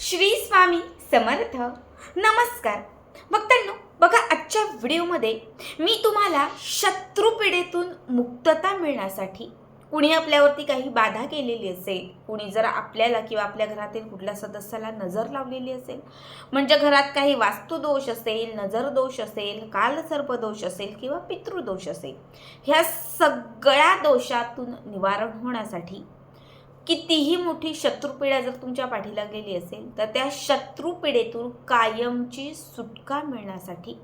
श्री स्वामी समर्थ. नमस्कार. भक्तांनो बघा आजच्या व्हिडिओमध्ये मी तुम्हाला शत्रुपीडेतून मुक्तता मिळण्यासाठी कुणी आपल्यावरती काही बाधा केलेली असेल कुणी जर आपल्याला किंवा आपल्या घरातील कुठल्या सदस्याला नजर लावलेली असेल म्हणजे घरात काही वास्तुदोष असेल नजर दोष असेल कालसर्पदोष असेल किंवा पितृदोष असेल ह्या सगळ्या दोषातून निवारण होण्यासाठी कितीही मोठी शत्रुपीडा जर तुमच्या पाठीला गेली असेल तर त्या शत्रुपिढेतून कायमची सुटका मिळण्यासाठी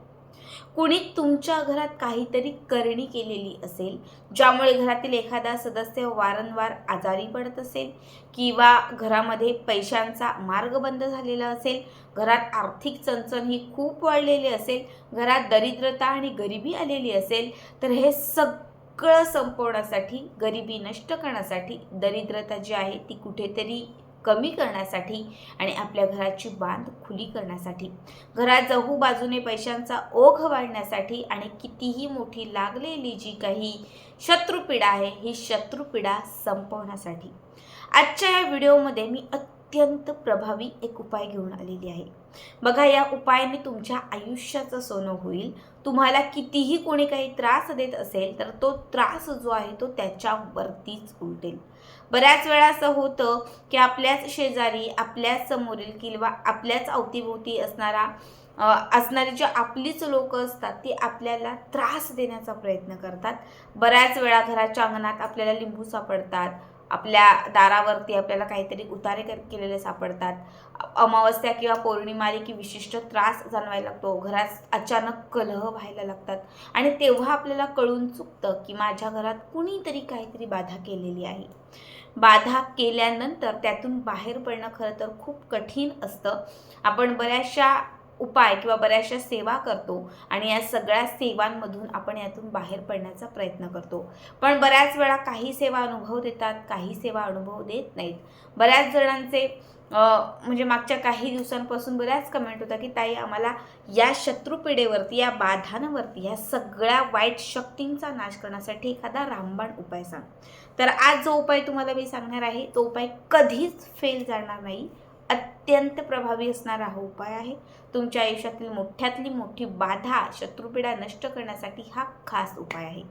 कुणी तुमच्या घरात काहीतरी करणी केलेली असेल ज्यामुळे घरातील एखादा सदस्य वारंवार आजारी पडत असेल किंवा घरामध्ये पैशांचा मार्ग बंद झालेला असेल घरात आर्थिक चणचण ही खूप वाढलेली असेल घरात दरिद्रता आणि गरिबी आलेली असेल तर हे सग सगळं संपवण्यासाठी गरिबी नष्ट करण्यासाठी दरिद्रता जी आहे ती कुठेतरी कमी करण्यासाठी आणि आपल्या घराची बांध खुली करण्यासाठी. घरात जहू बाजूने पैशांचा ओघ वाढण्यासाठी आणि कितीही मोठी लागलेली जी काही शत्रुपीडा आहे ही शत्रुपीडा संपवण्यासाठी. आजच्या या व्हिडिओमध्ये मी अत्यंत प्रभावी एक उपाय घेऊन आलेली आहे. बघा या उपायाने तुमच्या आयुष्याचं सोनं होईल. तुम्हाला कितीही कोणी काही त्रास देत असेल तर तो त्रास जो आहे तो त्याच्यावरतीच उलटेल. बऱ्याच वेळा असं होतं की आपल्याच शेजारी आपल्याच समोरील किंवा आपल्याच अवतीभोवती असणारा असणारी जी आपलीच लोक असतात ती आपल्याला त्रास देण्याचा प्रयत्न करतात. बऱ्याच वेळा घराच्या अंगणात आपल्याला लिंबू सापडतात आपल्या दारावरती आपल्याला काहीतरी उतारे केलेले सापडतात. अमावस्या किंवा पौर्णिमा आली की विशिष्ट त्रास जाणवायला लागतो. घरात अचानक कलह व्हायला लागतात. आणि तेव्हा आपल्याला कळून चुकतं की माझ्या घरात कुणीतरी काहीतरी बाधा केलेली आहे. बाधा केल्यानंतर त्यातून बाहेर पडणं खरं तर खूप कठीण असतं. आपण बऱ्याचशा उपाय किंवा बऱ्याचशा सेवा करतो आणि या सगळ्या सेवांमधून आपण यातून बाहेर पडण्याचा प्रयत्न करतो. पण बऱ्याच वेळा काही सेवा अनुभव देतात काही सेवा अनुभव देत नाहीत. बऱ्याच जणांचे म्हणजे मागच्या काही दिवसांपासून बऱ्याच कमेंट होता की ताई आम्हाला या शत्रुपिढेवरती या बाधांवरती या सगळ्या वाईट शक्तींचा नाश करण्यासाठी एखादा रामबाण उपाय सांग. तर आज जो उपाय तुम्हाला मी सांगणार आहे तो उपाय कधीच फेल जाणार नाही. अत्यंत प्रभावी असणारा हा उपाय आहे. तुमच्या आयुष्यातील मोठ्यातली मोठी बाधा शत्रुपीडा नष्ट करण्यासाठी हा खास उपाय आहे.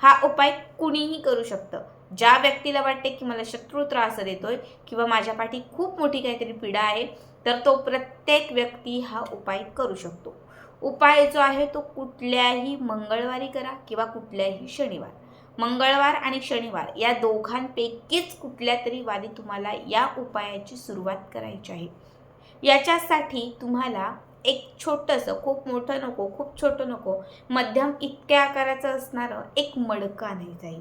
हा उपाय कुणीही करू शकतं. ज्या व्यक्तीला वाटते की मला शत्रू त्रास देतोय किंवा माझ्या पाठी खूप मोठी काहीतरी पीडा आहे तर तो प्रत्येक व्यक्ती हा उपाय करू शकतो. उपाय जो आहे तो कुठल्याही मंगळवारी करा किंवा कुठल्याही शनिवार. मंगळवार आणि शनिवार या दोघांपैकीच कुठल्या तरी वारी तुम्हाला या उपायाची सुरुवात करायची आहे. याच्यासाठी तुम्हाला एक छोटंसं खूप मोठं नको खूप छोटं नको मध्यम इतक्या आकाराचं असणारं एक मडकं आणायचं आहे.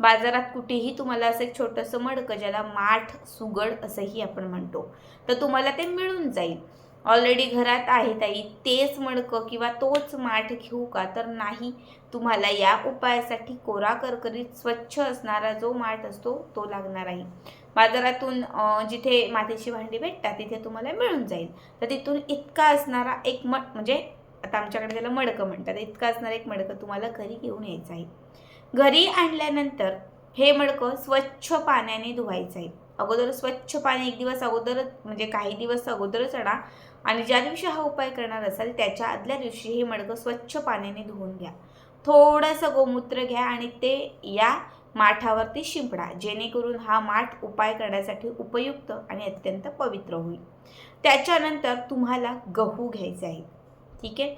बाजारात कुठेही तुम्हाला असं एक छोटंसं मडकं ज्याला माठ सुगड असंही आपण म्हणतो तर तुम्हाला ते मिळून जाईल. ऑलरेडी घरात आहे ताई. तेच मडकं किंवा तोच माठ घेऊ का? तर नाही. तुम्हाला या उपायासाठी कोरा करकरीत स्वच्छ असणारा जो माठ असतो तो लागणार आहे. बाजारातून जिथे मातीची भांडी भेटतात तिथे तुम्हाला मिळून जाईल. तर तिथून इतका असणारा एक मड म्हणजे आता आमच्याकडे त्याला मडकं म्हणतात. इतका असणारा एक मडकं तुम्हाला घरी घेऊन यायचं आहे. घरी आणल्यानंतर हे मडकं स्वच्छ पाण्याने धुवायचं आहे. अगोदर स्वच्छ पाणी एक दिवस अगोदरच म्हणजे काही दिवस अगोदरच आणा. आणि ज्या दिवशी हा उपाय करणार असाल त्याच्या आदल्या दिवशी हे मडकं स्वच्छ पाण्याने धुवून घ्या. थोडंसं गोमूत्र घ्या आणि ते या माठावरती शिंपडा जेणेकरून हा माठ उपाय करण्यासाठी उपयुक्त आणि अत्यंत पवित्र होईल. त्याच्यानंतर तुम्हाला गहू घ्यायचे आहे. ठीक आहे?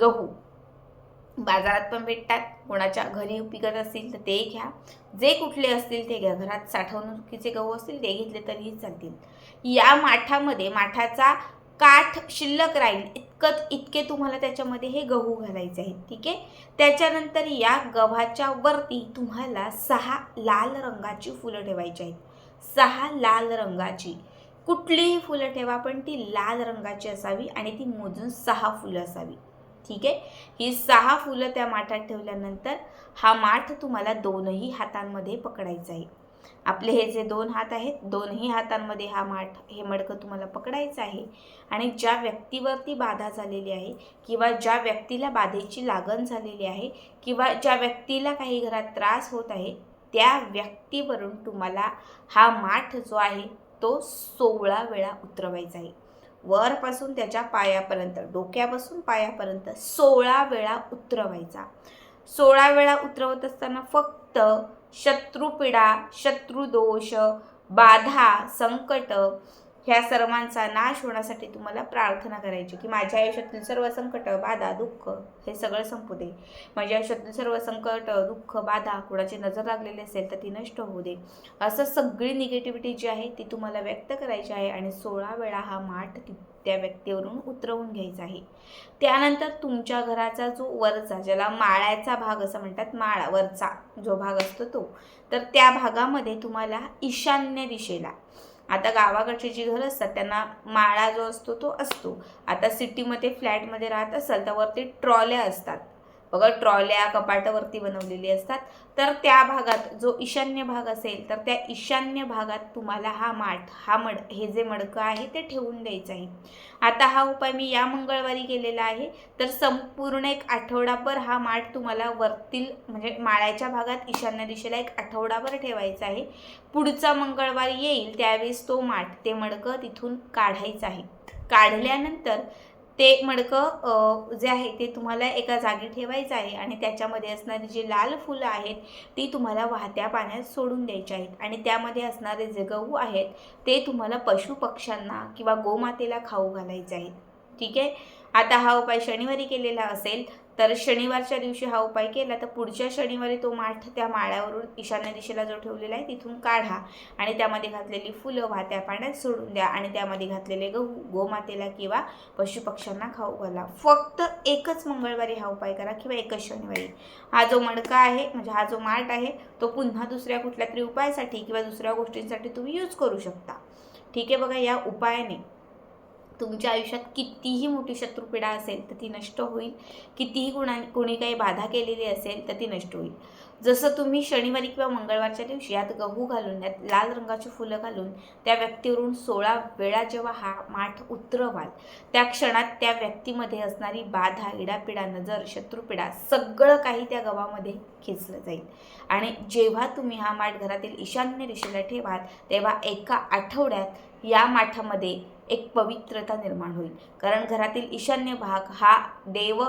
गहू. बाजारात पण भेटतात. कोणाच्या घरी पिकत असतील तर ते घ्या. जे कुठले असतील ते घ्या. घरात साठवणुकीचे गहू असतील ते घेतले तरीही चालतील. या माठामध्ये माठाचा काठ शिल्लक राहील इतकं इतके तुम्हाला त्याच्यामध्ये हे गहू घालायचे आहेत ठीक आहे? त्याच्यानंतर या गव्हाच्या वरती तुम्हाला सहा लाल रंगाची फुलं ठेवायची आहेत. सहा लाल रंगाची. कुठलीही फुलं ठेवा पण ती लाल रंगाची असावी आणि ती मोजून सहा फुलं असावी. ठीक आहे? ही सहा फुलं त्या माठात ठेवल्यानंतर हा माठ तुम्हाला दोनही हातांमध्ये पकडायचा आहे. आपले हे जे दोन हात आहेत दोनही हातांमध्ये हा माठ हे मडकं तुम्हाला पकडायचं आहे. आणि ज्या व्यक्तीवरती बाधा झालेली आहे किंवा ज्या व्यक्तीला बाधेची लागण झालेली आहे किंवा ज्या व्यक्तीला काही घरात त्रास होत आहे त्या व्यक्तीवरून तुम्हाला हा माठ जो आहे तो सोळा वेळा उतरवायचा आहे. वरपासून त्याच्या पायापर्यंत डोक्यापासून पायापर्यंत सोळा वेळा उतरवायचा. सोळा वेळा उतरवत असताना फक्त शत्रुपीडा शत्रुदोष बाधा संकट ह्या सर्वांचा नाश होण्यासाठी तुम्हाला प्रार्थना करायची की माझ्या आयुष्यातील सर्व संकट बाधा दुःख हे सगळं संपू दे. माझ्या आयुष्यातील सर्व संकट दुःख बाधा कुणाची नजर लागलेली असेल तर ती नष्ट होऊ दे. असं सगळी निगेटिव्हिटी जी आहे ती तुम्हाला व्यक्त करायची आहे आणि सोळा वेळा हा माठ त्या व्यक्तीवरून उतरवून घ्यायचा आहे. त्यानंतर तुमच्या घराचा जो वरचा ज्याला माळ्याचा भाग असं म्हणतात माळा वरचा जो भाग असतो तो तर त्या भागामध्ये तुम्हाला ईशान्य दिशेला आता गावाकडची जी घरं असतात त्यांना माळा जो असतो तो असतो. आता सिटीमध्ये फ्लॅटमध्ये राहत असाल तर वरती ट्रॉल्या असतात. बघा ट्रॉल्या कपाटावरती बनवलेली असतात. तर त्या भागात जो ईशान्य भाग असेल तर त्या ईशान्य भागात तुम्हाला हा माठ हा मड हे जे मडकं आहे ते ठेवून द्यायचं आहे. आता हा उपाय मी या मंगळवारी केलेला आहे. तर संपूर्ण एक आठवडाभर हा माठ तुम्हाला वरतील म्हणजे माळ्याच्या भागात ईशान्य दिशेला एक आठवडाभर ठेवायचा आहे. पुढचा मंगळवार येईल त्यावेळेस तो माठ ते मडकं तिथून काढायचं आहे. काढल्यानंतर ते मडकं जे आहे ते तुम्हाला एका जागी ठेवायचं आहे आणि त्याच्यामध्ये असणारी जी लाल फुलं आहेत ती तुम्हाला वाहत्या पाण्यात सोडून द्यायची आहेत. आणि त्यामध्ये असणारे जे गहू आहेत ते तुम्हाला पशुपक्ष्यांना किंवा गोमातेला खाऊ घालायचे आहेत. ठीक आहे? आता हा उपाय शनिवारी केलेला असेल तर शनिवारच्या दिवशी हा उपाय केला तर पुढच्या शनिवारी तो माठ त्या माळ्यावरून ईशान्य दिशेला जो ठेवलेला आहे तिथून काढा आणि त्यामध्ये घातलेली फुलं वाहत्या पाण्यात सोडून द्या आणि त्यामध्ये घातलेले गहू गोमातेला किंवा पशुपक्ष्यांना खाऊ घाला. फक्त एकच मंगळवारी हा उपाय करा किंवा एकच शनिवारी. हा जो मडका आहे म्हणजे हा जो माठ आहे तो पुन्हा दुसऱ्या कुठल्या तरी उपायासाठी किंवा दुसऱ्या गोष्टींसाठी तुम्ही यूज करू शकता. ठीक आहे बघा या उपायाने तुमच्या आयुष्यात कितीही मोठी शत्रुपीडा असेल तर ती नष्ट होईल. कितीही कुणा कोणी काही बाधा केलेली असेल तर ती नष्ट होईल. जसं तुम्ही शनिवारी किंवा मंगळवारच्या दिवशी यात गहू घालून यात लाल रंगाची फुलं घालून त्या व्यक्तीवरून सोळा वेळा जेव्हा हा माठ उतरवाल त्या क्षणात त्या व्यक्तीमध्ये असणारी बाधा इडापिडा नजर शत्रुपीडा सगळं काही त्या गव्हामध्ये खेचलं जाईल. आणि जेव्हा तुम्ही हा माठ घरातील ईशान्य दिशेला ठेवाल तेव्हा एका आठवड्यात या माठामध्ये एक पवित्रता निर्माण होईल. कारण घरातील ईशान्य भाग हा देव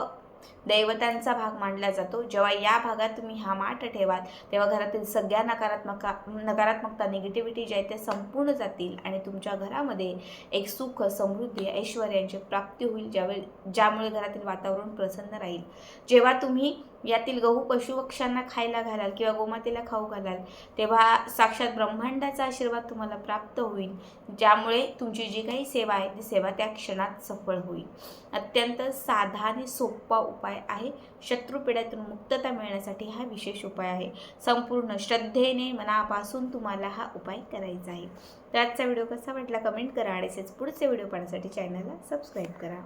दैवतांचा भाग मानला जातो. जेव्हा या भागात तुम्ही हा माठ ठेवाल तेव्हा घरातील सगळ्या नकारात्मका नकारात्मकता निगेटिव्हिटी जे आहे ते संपूर्ण जातील आणि तुमच्या घरामध्ये एक सुख समृद्धी ऐश्वर्यांची प्राप्ती होईल ज्यावेळी ज्यामुळे घरातील वातावरण प्रसन्न राहील. जेव्हा तुम्ही यातील गहू पशुपक्ष्यांना खायला घालाल किंवा गोमातेला खाऊ घालाल तेव्हा साक्षात ब्रह्मांडाचा आशीर्वाद तुम्हाला प्राप्त होईल ज्यामुळे तुमची जी काही सेवा आहे ती सेवा त्या क्षणात सफळ होईल. अत्यंत साधा आणि सोपा उपाय आहे. शत्रुपिढ्यातून मुक्तता मिळण्यासाठी हा विशेष उपाय आहे. संपूर्ण श्रद्धेने मनापासून तुम्हाला हा उपाय करायचा आहे. तर आजचा व्हिडिओ कसा वाटला? कमेंट करा आणि तसेच पुढचे व्हिडिओ पाहण्यासाठी चॅनलला सबस्क्राईब करा.